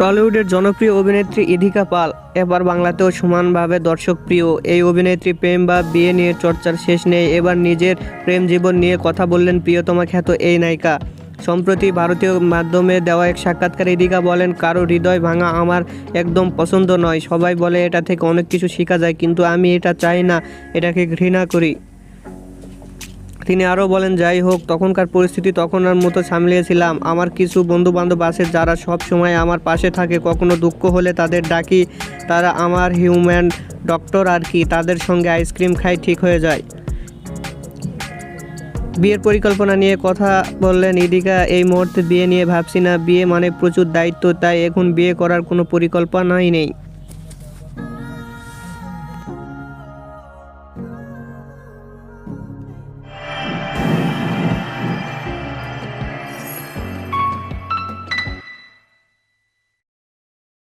টলিউডের জনপ্রিয় অভিনেত্রী ইধিকা পাল এবার বাংলাতেও সমানভাবে দর্শকপ্রিয়। এই অভিনেত্রী প্রেম বা বিয়ে নিয়ে চর্চার শেষ নেই। এবার নিজের প্রেম জীবন নিয়ে কথা বললেন প্রিয়তমা খ্যাত এই নায়িকা। সম্প্রতি ভারতীয় মাধ্যমে দেওয়া এক সাক্ষাৎকারে ইদিকা বলেন, কারও হৃদয় ভাঙা আমার একদম পছন্দ নয়। সবাই বলে, এটা থেকে অনেক কিছু শেখা যায়, কিন্তু আমি এটা চাই না। এটাকে ঘৃণা করি। তিনি আরও বলেন, যাই হোক, তখনকার পরিস্থিতি তখনকার মতো সামলিয়েছিলাম। আমার কিছু বন্ধু বান্ধব আছে যারা সব সময় আমার পাশে থাকে। কখনো দুঃখ হলে তাদের ডাকি। তারা আমার হিউম্যান ডক্টর আর কি। তাদের সঙ্গে আইসক্রিম খাই, ঠিক হয়ে যায়। বিয়ের পরিকল্পনা নিয়ে কথা বললেন, ইদিকা, এই মুহূর্তে বিয়ে নিয়ে ভাবছি না। বিয়ে মানে প্রচুর দায়িত্ব, তাই এখন বিয়ে করার কোনো পরিকল্পনাই নেই।